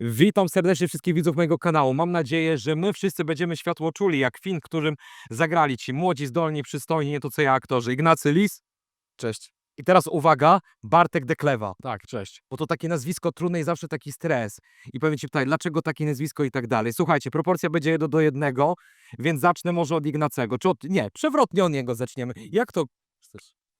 Witam serdecznie wszystkich widzów mojego kanału. Mam nadzieję, że my wszyscy będziemy światło czuli, jak film, którym zagrali ci młodzi, zdolni, przystojni, nie to co ja aktorzy. Ignacy Lis. Cześć. I teraz uwaga, Bartek Deklewa. Tak, cześć. Bo to takie nazwisko trudne i zawsze taki stres. I pewnie ci pytaj, dlaczego takie nazwisko i tak dalej. Słuchajcie, proporcja będzie 1 do 1, więc zacznę może od Ignacego. Czy od... Nie, przewrotnie od niego zaczniemy. Jak to...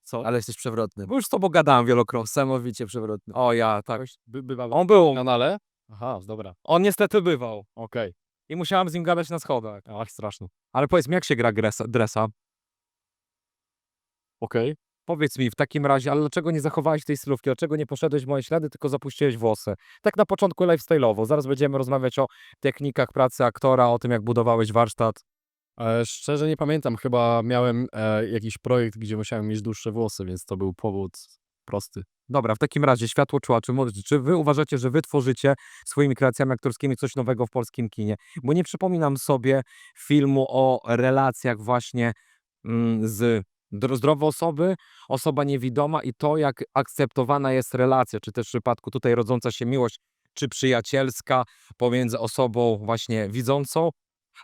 Co? Ale jesteś przewrotny. Bo już z tobą gadałem wielokrotnie. Samowicie przewrotny. O ja, tak. By, bywa On był, na kanale? Aha, dobra. on niestety bywał. Okej. I musiałem z nim gadać na schodach. Ach, straszno. Ale powiedz mi, jak się gra gresa, dresa? Okej. Powiedz mi w takim razie, ale dlaczego nie zachowałeś tej stylówki? Dlaczego nie poszedłeś w moje ślady, tylko zapuściłeś włosy? Tak na początku lifestyle'owo. Zaraz będziemy rozmawiać o technikach pracy aktora, o tym, jak budowałeś warsztat. E, szczerze nie pamiętam, chyba miałem e, jakiś projekt, gdzie musiałem mieć dłuższe włosy, więc to był powód prosty. Dobra, w takim razie światło czuła, czy, wy uważacie, że wy tworzycie swoimi kreacjami aktorskimi coś nowego w polskim kinie? Bo nie przypominam sobie filmu o relacjach właśnie mm, z dro- zdrowe osoby, osoba niewidoma i to, jak akceptowana jest relacja, czy też w przypadku tutaj rodząca się miłość, czy przyjacielska pomiędzy osobą właśnie widzącą,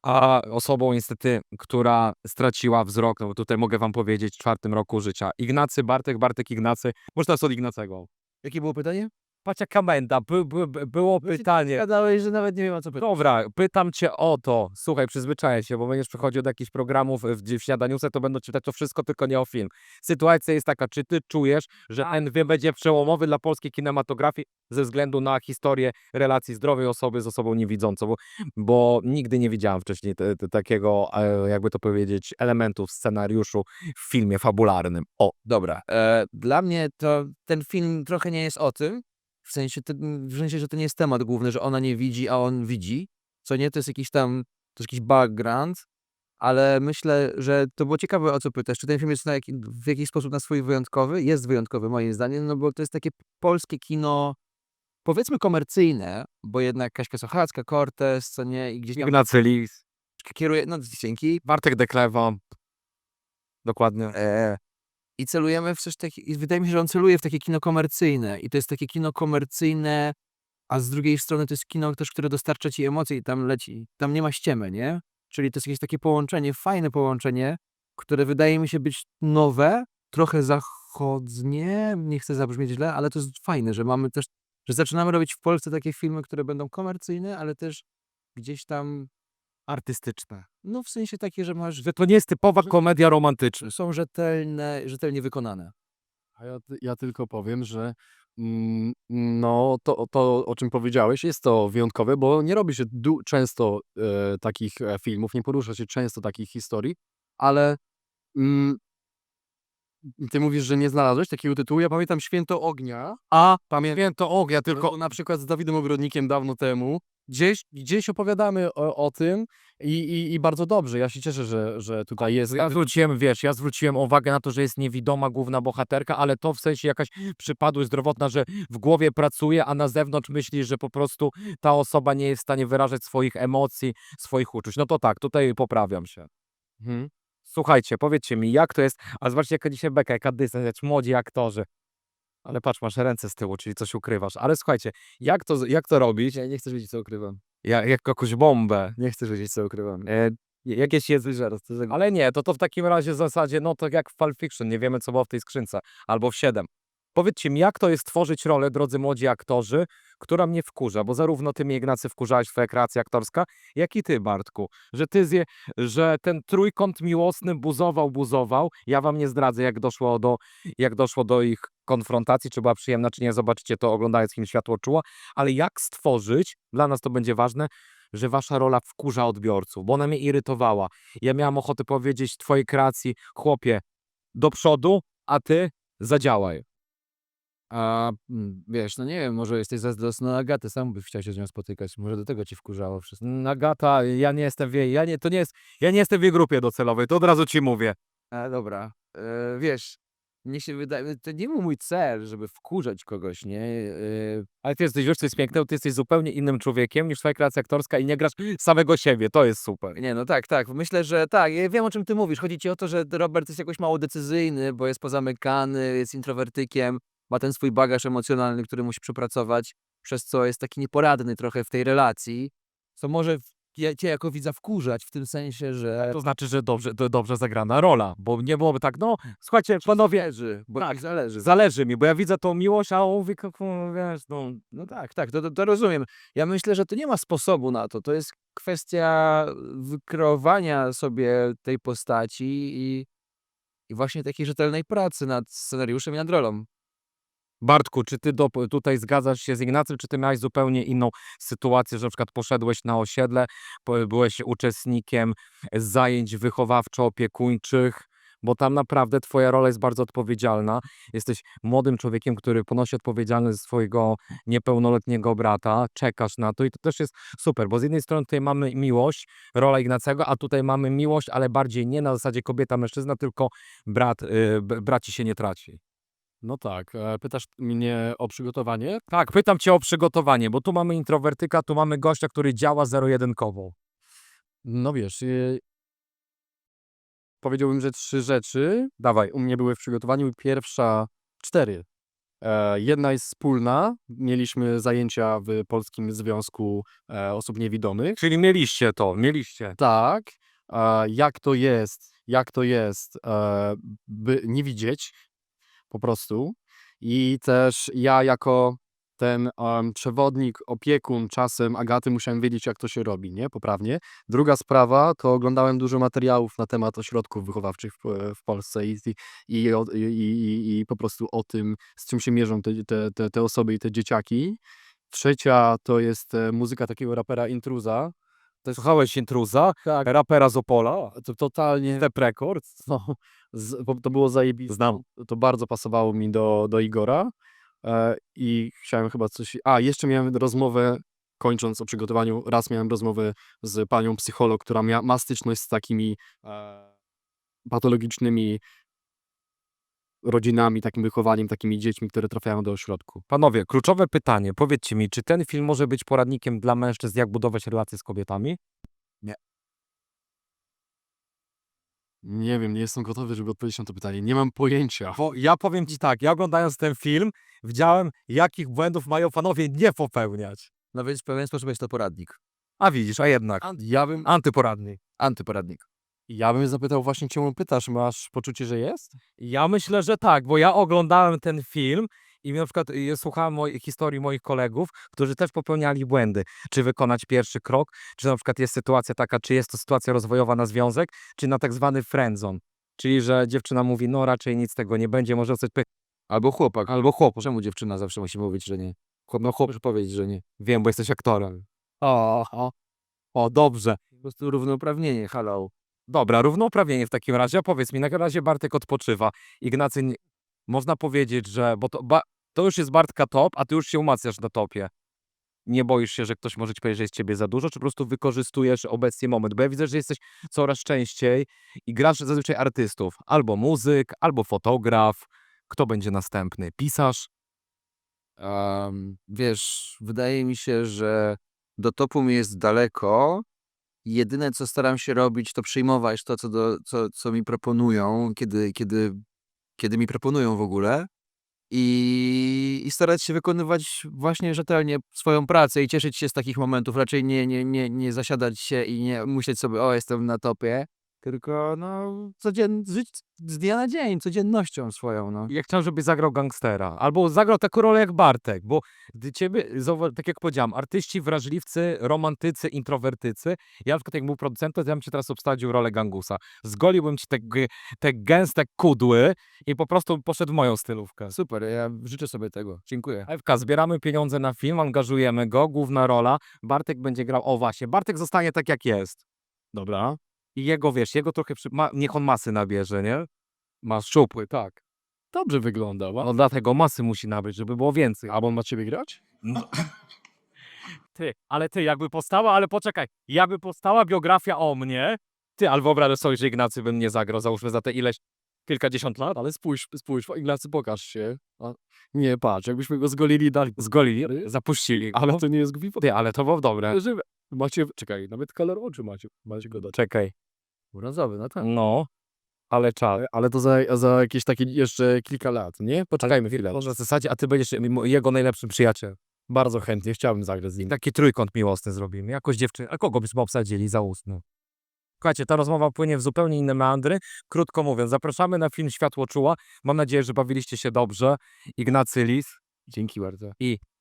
a osobą niestety, która straciła wzrok, no bo tutaj mogę wam powiedzieć, w czwartym roku życia. Ignacy, Bartek, Bartek, Ignacy. Może teraz od Ignacego. Jakie było pytanie? Pacia Kamenda, by, by, by, było pytanie. Gadałeś, że nawet nie wiem o co pytać. Dobra, pytam cię o to. Słuchaj, przyzwyczaję się, bo będziesz przychodził do jakichś programów w, w śniadaniuce, to będą czytać to wszystko, tylko nie o film. Sytuacja jest taka, czy ty czujesz, że NW będzie przełomowy dla polskiej kinematografii ze względu na historię relacji zdrowej osoby z osobą niewidzącą, bo, bo nigdy nie widziałam wcześniej te, te, takiego, e, jakby to powiedzieć, elementu w scenariuszu w filmie fabularnym. O, Dobra. E, dla mnie to ten film trochę nie jest o tym. W sensie, w sensie, że to nie jest temat główny, że ona nie widzi, a on widzi. Co nie, to jest jakiś tam, to jest jakiś background. Ale myślę, że to było ciekawe o co pytasz. Czy ten film jest na jaki, w jakiś sposób na swój wyjątkowy? Jest wyjątkowy moim zdaniem, no bo to jest takie polskie kino, powiedzmy komercyjne, bo jednak Kaśka Sochacka, Cortez, co nie, i gdzieś tam Ignacy Lis, kieruje, no dzięki, Bartek Deklewa. Dokładnie. E, I celujemy w coś takiego, wydaje mi się, że on celuje w takie kino komercyjne. I to jest takie kino komercyjne, a z drugiej strony to jest kino też, które dostarcza ci emocji i tam leci, tam nie ma ściemy, nie? Czyli to jest jakieś takie połączenie, fajne połączenie, które wydaje mi się być nowe, trochę zachodnie, nie chcę zabrzmieć źle, ale to jest fajne, że mamy też, że zaczynamy robić w Polsce takie filmy, które będą komercyjne, ale też gdzieś tam, Artystyczne. no w sensie takie, że masz, Że to nie jest typowa komedia romantyczna. są rzetelne, rzetelnie wykonane. A ja, ja tylko powiem, że mm, no to, to, o czym powiedziałeś, jest to wyjątkowe, bo nie robi się du- często e, takich e, filmów, nie porusza się często takich historii, ale mm, ty mówisz, że nie znalazłeś takiego tytułu. Ja pamiętam Święto Ognia, A pamiętam Święto Ognia, tylko na przykład z Dawidem Ogrodnikiem dawno temu. Gdzieś, gdzieś opowiadamy o, o tym i, i, i bardzo dobrze. Ja się cieszę, że, że tutaj jest. ja zwróciłem, wiesz, ja zwróciłem uwagę na to, że jest niewidoma główna bohaterka, ale to w sensie jakaś przypadłość zdrowotna, że w głowie pracuje, a na zewnątrz myśli, że po prostu ta osoba nie jest w stanie wyrażać swoich emocji, swoich uczuć. No to tak, tutaj poprawiam się. Mhm. Słuchajcie, powiedzcie mi, jak to jest, a zobaczcie jaka dzisiaj beka, jaka dystans, jak młodzi aktorzy. Ale patrz, masz ręce z tyłu, czyli coś ukrywasz. Ale słuchajcie, jak to, jak to robić? Ja nie chcesz wiedzieć, co ukrywam. Jak, jak jakąś bombę. Nie chcesz wiedzieć, co ukrywam. E, jakieś za... Ale nie, to to w takim razie w zasadzie, no to jak w Pulp Fiction, nie wiemy co było w tej skrzynce, albo w 7. Powiedzcie mi, jak to jest tworzyć rolę, drodzy młodzi aktorzy, która mnie wkurza, bo zarówno ty mnie, Ignacy, wkurzałeś twoja kreacja aktorska, jak i ty, Bartku, że ty zje, że ten trójkąt miłosny buzował, buzował, ja wam nie zdradzę, jak doszło do, jak doszło do ich konfrontacji, czy była przyjemna, czy nie, zobaczycie to oglądając film Światło Czuła, ale jak stworzyć, dla nas to będzie ważne, że wasza rola wkurza odbiorców, bo ona mnie irytowała. Ja miałem ochotę powiedzieć twojej kreacji, chłopie, do przodu, a ty zadziałaj. A mm, wiesz, no nie wiem, może jesteś zazdrosny na Agatę, sam byś chciał się z nią spotykać. Może do tego ci wkurzało wszystko. Nagata, ja nie jestem w jej, ja nie, to nie jest, ja nie jestem w jej grupie docelowej, to od razu ci mówię. A dobra, e, wiesz, mnie się wydaje, to nie był mój cel, żeby wkurzać kogoś, nie? E, Ale ty jesteś, wiesz co jest piękne, ty jesteś zupełnie innym człowiekiem niż twoja kreacja aktorska i nie grasz samego siebie, to jest super. nie, no tak, tak. Myślę, że tak. Ja wiem, o czym ty mówisz. Chodzi ci o to, że Robert jest jakoś mało decyzyjny, bo jest pozamykany, jest introwertykiem, ma ten swój bagaż emocjonalny, który musi przepracować. przez co jest taki nieporadny trochę w tej relacji, co może cię jako widza wkurzać w tym sensie, że To znaczy, że dobrze, to dobrze zagrana rola, bo nie byłoby tak, no słuchajcie, panowie, zależy, bo tak, zależy. zależy mi, bo ja widzę tą miłość, a on mówi, "Ku- wiesz, no, No tak, tak, to, to, to rozumiem. Ja myślę, że to nie ma sposobu na to. To jest kwestia wykreowania sobie tej postaci i, i właśnie takiej rzetelnej pracy nad scenariuszem i nad rolą. Bartku, czy ty do, tutaj zgadzasz się z Ignacym, czy ty miałeś zupełnie inną sytuację, że na przykład poszedłeś na osiedle, byłeś uczestnikiem zajęć wychowawczo-opiekuńczych, bo tam naprawdę twoja rola jest bardzo odpowiedzialna. Jesteś młodym człowiekiem, który ponosi odpowiedzialność za swojego niepełnoletniego brata, czekasz na to i to też jest super, bo z jednej strony tutaj mamy miłość, rola Ignacego, a tutaj mamy miłość, ale bardziej nie na zasadzie kobieta-mężczyzna, tylko brat, y, b- braci się nie traci. No tak, e, pytasz mnie o przygotowanie? Tak, pytam cię o przygotowanie, bo tu mamy introwertyka, tu mamy gościa, który działa zero-jedynkowo. No wiesz, e, powiedziałbym, że trzy rzeczy Dawaj. u mnie były w przygotowaniu. Pierwsza, cztery. E, jedna jest wspólna. Mieliśmy zajęcia w Polskim Związku e, Osób Niewidomych. Czyli mieliście to, mieliście. Tak, e, jak to jest, jak to jest, e, by nie widzieć po prostu. I też ja jako ten em, przewodnik, opiekun czasem Agaty musiałem wiedzieć, jak to się robi, nie? Poprawnie. Druga sprawa, to oglądałem dużo materiałów na temat ośrodków wychowawczych w, w Polsce i, i, i, i, po prostu o tym, z czym się mierzą te, te, te, te osoby i te dzieciaki. Trzecia to jest e, muzyka takiego rapera Intruza. Słuchałeś intruza, Tak, rapera z Opola, to totalnie Step Records. no, z, to było zajebiste. Znam. To bardzo pasowało mi do, do Igora. E, I chciałem chyba coś. A, jeszcze miałem rozmowę, kończąc o przygotowaniu, raz miałem rozmowę z panią psycholog, która mia, ma styczność z takimi e, patologicznymi rodzinami, takim wychowaniem, takimi dziećmi, które trafiają do ośrodku. Panowie, kluczowe pytanie. Powiedzcie mi, czy ten film może być poradnikiem dla mężczyzn, jak budować relacje z kobietami? Nie wiem, nie jestem gotowy, żeby odpowiedzieć na to pytanie. Nie mam pojęcia. Bo ja powiem ci tak, ja oglądając ten film, widziałem, jakich błędów mają panowie nie popełniać. No więc w pewien sposób jest to poradnik. A widzisz, a jednak. Ja bym, Antyporadnik. Antyporadnik. Ja bym zapytał właśnie, czemu pytasz? Masz poczucie, że jest? Ja myślę, że tak, bo ja oglądałem ten film i na przykład y, słuchałem historii moich kolegów, którzy też popełniali błędy. Czy wykonać pierwszy krok, czy na przykład jest sytuacja taka, czy jest to sytuacja rozwojowa na związek, czy na tak zwany friendzone. Czyli, że dziewczyna mówi, no raczej nic z tego nie będzie, może coś py... Albo chłopak. Albo chłop. Czemu dziewczyna zawsze musi mówić, że nie? Chłop, no chłop może powiedzieć, że nie. Wiem, bo jesteś aktorem. O, o. O, dobrze. Po prostu równouprawnienie, halo. Dobra, równouprawnienie w takim razie. A powiedz mi, na razie Bartek odpoczywa. Ignacy, nie- można powiedzieć, że, bo to, ba, to już jest Bartka top, a ty już się umacniasz na topie. Nie boisz się, że ktoś może ci powiedzieć, że jest ciebie za dużo, czy po prostu wykorzystujesz obecnie moment? Bo ja widzę, że jesteś coraz częściej i grasz zazwyczaj artystów. Albo muzyk, albo fotograf. Kto będzie następny? Pisarz? Wiesz, wydaje mi się, że do topu mi jest daleko. Jedyne, co staram się robić, to przyjmować to, co, do, co, co mi proponują, kiedy, kiedy, kiedy mi proponują w ogóle. I, I starać się wykonywać właśnie rzetelnie swoją pracę i cieszyć się z takich momentów. Raczej nie, nie, nie, nie zasiadać się i nie myśleć sobie, o, jestem na topie. Tylko no, codzien, żyć z dnia na dzień, codziennością swoją. No. Ja chciałem, żebyś zagrał gangstera. Albo zagrał taką rolę jak Bartek, bo gdy ciebie, zauwa- tak jak powiedziałem, artyści, wrażliwcy, romantycy, introwertycy. Ja na przykład jak był producentem, to ja bym ci teraz obsadził rolę gangusa. Zgoliłbym ci te, g- te gęste kudły i po prostu poszedł w moją stylówkę. Super, ja życzę sobie tego. Dziękuję. Ewka, zbieramy pieniądze na film, angażujemy go, główna rola. Bartek będzie grał, o właśnie, Bartek zostanie tak jak jest. Dobra. I jego, wiesz, jego trochę, przy... ma... niech on masy nabierze, nie? Masz szczupły, tak. Dobrze wygląda. No dlatego masy musi nabyć, żeby było więcej. A on ma ciebie grać? No. Ty, ale ty, jakby powstała, ale poczekaj, jakby powstała biografia o mnie, ty, ale wyobrażasz sobie, że Ignacy bym nie zagrał, załóżmy za te ileś, kilkadziesiąt lat, Ale spójrz, spójrz, Ignacy, pokaż się. A, nie, patrz, jakbyśmy go zgolili dali. zgolili, zapuścili. Ale to nie jest gwizd. Ty, ale to było dobre. Że macie, czekaj, nawet kolor oczu macie, macie go dać. Czekaj, Brązowy, no tak. no, ale czal. Ale to za, za jakieś takie jeszcze kilka lat, nie? Poczekajmy chwilę. Może w zasadzie, a ty będziesz jego najlepszym przyjacielem. Bardzo chętnie, chciałbym zagrać z nim. Taki trójkąt miłosny zrobimy. Jakoś dziewczyny. A kogo byśmy obsadzili za ustno? Słuchajcie, ta rozmowa płynie w zupełnie inne meandry. Krótko mówiąc, zapraszamy na film Światło Czuła. Mam nadzieję, że bawiliście się dobrze. Ignacy Lis, Dzięki bardzo.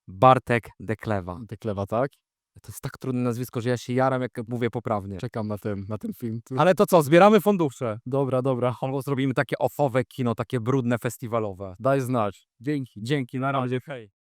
Bartek Deklewa. Deklewa, tak? To jest tak trudne nazwisko, że ja się jaram, jak mówię poprawnie. Czekam na ten, na ten film. Ale to co, zbieramy fundusze. Dobra, dobra. Albo zrobimy takie ofowe kino, takie brudne, festiwalowe. Daj znać. Dzięki. Dzięki, na razie. Hej.